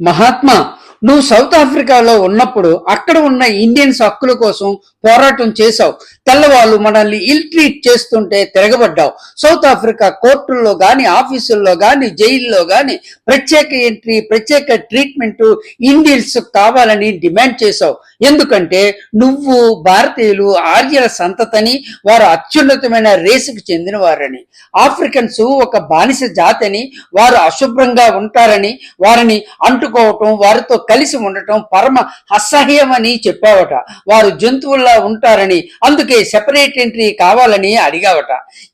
మహాత్మా నువ్వు సౌత్ ఆఫ్రికాలో ఉన్నప్పుడు అక్కడ ఉన్న ఇండియన్స్ హక్కుల కోసం పోరాటం చేశావు. తెల్లవాళ్ళు మనల్ని ఇల్ ట్రీట్ చేస్తుంటే తిరగబడ్డావు. సౌత్ ఆఫ్రికా కోర్టుల్లో గాని ఆఫీసుల్లో గాని జైల్లో గాని ప్రత్యేక ఎంట్రీ ప్రత్యేక ట్రీట్మెంట్ ఇండియన్స్ కావాలని డిమాండ్ చేశావు. ఎందుకంటే నువ్వు భారతీయులు ఆర్యల సంతతని వారు అత్యున్నతమైన రేసుకు చెందిన వారని ఆఫ్రికన్స్ ఒక బానిస జాతిని వారు అశుభ్రంగా ఉంటారని వారిని అంటుకోవటం వారితో కలిసి ఉండటం పరమ అసహ్యమని చెప్పావట. వారు జంతువుల్లా ఉంటారని అందుకే సెపరేట్ ఎంట్రీ కావాలని అడిగావట.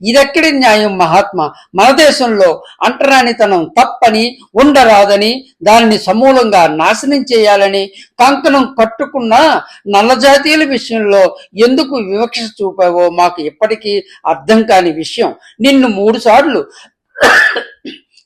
ఇదెక్కడి న్యాయం మహాత్మా? మన దేశంలో అంటరానితనం తప్పని ఉండరాదని దానిని సమూలంగా నాశనం చేయాలని కంకణం కట్టుకున్న నల్లజాతీయుల విషయంలో ఎందుకు వివక్ష చూపావో మాకు ఇప్పటికీ అర్థం కాని విషయం. నిన్ను మూడుసార్లు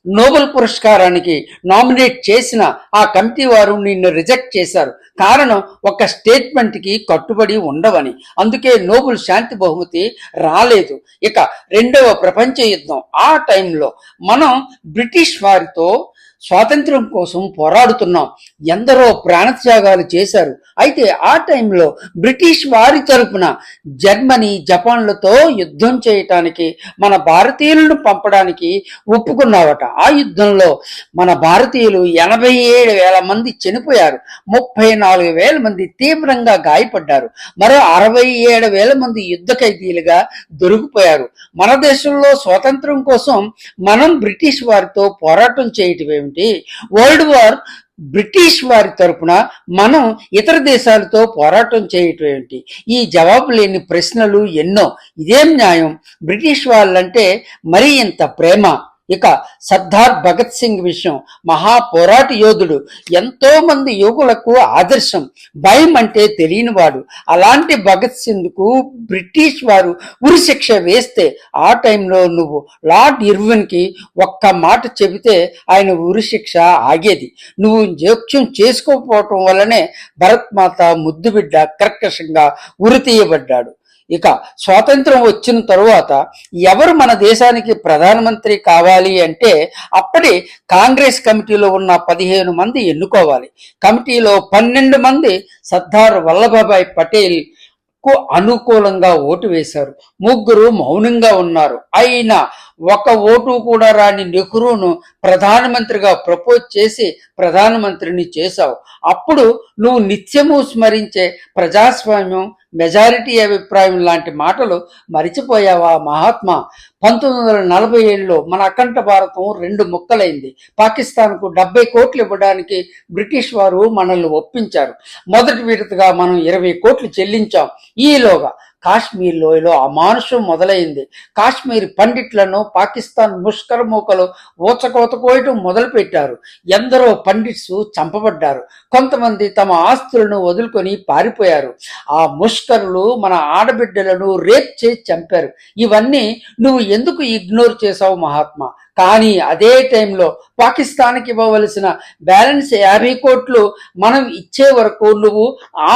నోబెల్ పురస్కారానికి నామినేట్ చేసిన ఆ కమిటీ వారు నిన్ను రిజెక్ట్ చేశారు. కారణం ఒక స్టేట్మెంట్కి కట్టుబడి ఉండవని. అందుకే నోబెల్ శాంతి బహుమతి రాలేదు. ఇక రెండవ ప్రపంచ యుద్ధం. ఆ టైంలో మనం బ్రిటిష్ వారితో స్వాతంత్రం కోసం పోరాడుతున్నాం. ఎందరో ప్రాణత్యాగాలు చేశారు. అయితే ఆ టైంలో బ్రిటిష్ వారి తరపున జర్మనీ జపాన్లతో యుద్ధం చేయటానికి మన భారతీయులను పంపడానికి ఒప్పుకున్నావట. ఆ యుద్ధంలో మన భారతీయులు ఎనభై ఏడు వేల మంది చనిపోయారు. ముప్పై నాలుగు వేల మంది తీవ్రంగా గాయపడ్డారు. మరో అరవై ఏడు వేల మంది యుద్ధ ఖైదీలుగా దొరికిపోయారు. మన దేశంలో స్వాతంత్రం కోసం మనం బ్రిటిష్ వారితో పోరాటం చేయటమేమి ఏమిటి? వరల్డ్ వార్ బ్రిటిష్ వారి తరపున మనం ఇతర దేశాలతో పోరాటం చేయటం ఏంటి ఈ జవాబు లేని ప్రశ్నలు ఎన్నో. ఇదేం న్యాయం? బ్రిటిష్ వాళ్ళంటే మరీ ఇంత ప్రేమ. ఇక సర్దార్ భగత్ సింగ్ విషయం మహా పోరాట యోధుడు ఎంతో మంది యువకులకు ఆదర్శం భయం అంటే తెలియనివాడు. అలాంటి భగత్ సింగ్కు బ్రిటిష్ వారు ఉరిశిక్ష వేస్తే ఆ టైంలో నువ్వు లార్డ్ ఇర్విన్కి ఒక్క మాట చెబితే ఆయన ఉరిశిక్ష ఆగేది. నువ్వు జోక్యం చేసుకోకపోవటం వల్లనే భరత్ మాత ముద్దుబిడ్డ కర్కశంగా ఉరి తీయబడ్డాడు. ఇక స్వాతంత్రం వచ్చిన తరువాత ఎవరు మన దేశానికి ప్రధానమంత్రి కావాలి అంటే అప్పటి కాంగ్రెస్ కమిటీలో ఉన్న పదిహేను మంది ఎన్నుకోవాలి. కమిటీలో పన్నెండు మంది సర్దార్ వల్లభాయ్ పటేల్కు అనుకూలంగా ఓటు వేశారు. ముగ్గురు మౌనంగా ఉన్నారు. అయినా ఒక ఓటు కూడా రాని నెహ్రూను ప్రధానమంత్రిగా ప్రపోజ్ చేసి ప్రధానమంత్రిని చేశావు. అప్పుడు నువ్వు నిత్యము స్మరించే ప్రజాస్వామ్యం మెజారిటీ అభిప్రాయం లాంటి మాటలు మరిచిపోయావా మహాత్మా? పంతొమ్మిది వందల నలభై ఏడులో మన అఖండ భారతం రెండు ముక్కలైంది. పాకిస్తాన్కు డెబ్బై కోట్లు ఇవ్వడానికి బ్రిటిష్ వారు మనల్ని ఒప్పించారు. మొదటి విడతగా మనం ఇరవై కోట్లు చెల్లించాం. ఈలోగా కాశ్మీర్ లోయలో అమానుషం మొదలైంది. కాశ్మీర్ పండిట్లను పాకిస్తాన్ ముష్కర మూకలు ఊచకోత కోయటం మొదలుపెట్టారు. ఎందరో పండిట్స్ చంపబడ్డారు. కొంతమంది తమ ఆస్తులను వదులుకొని పారిపోయారు. ఆ ముష్కరులు మన ఆడబిడ్డలను రేప్ చేసి చంపారు. ఇవన్నీ నువ్వు ఎందుకు ఇగ్నోర్ చేశావు మహాత్మా? కానీ అదే టైంలో పాకిస్తాన్కి ఇవ్వవలసిన బ్యాలెన్స్ యాభై కోట్లు మనం ఇచ్చే వరకు నువ్వు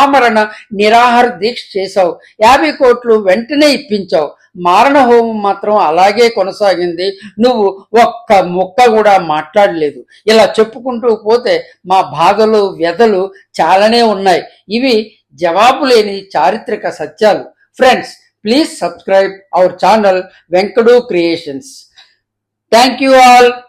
ఆమరణ నిరాహార దీక్ష చేశావు. యాభై కోట్లు వెంటనే ఇప్పించావు. మారణ హోమం మాత్రం అలాగే కొనసాగింది. నువ్వు ఒక్క ముక్క కూడా మాట్లాడలేదు. ఇలా చెప్పుకుంటూ పోతే మా బాధలు వ్యధలు చాలానే ఉన్నాయి. ఇవి జవాబు లేని చారిత్రక సత్యాలు. Friends please subscribe our channel Venkadu creations. Thank you all.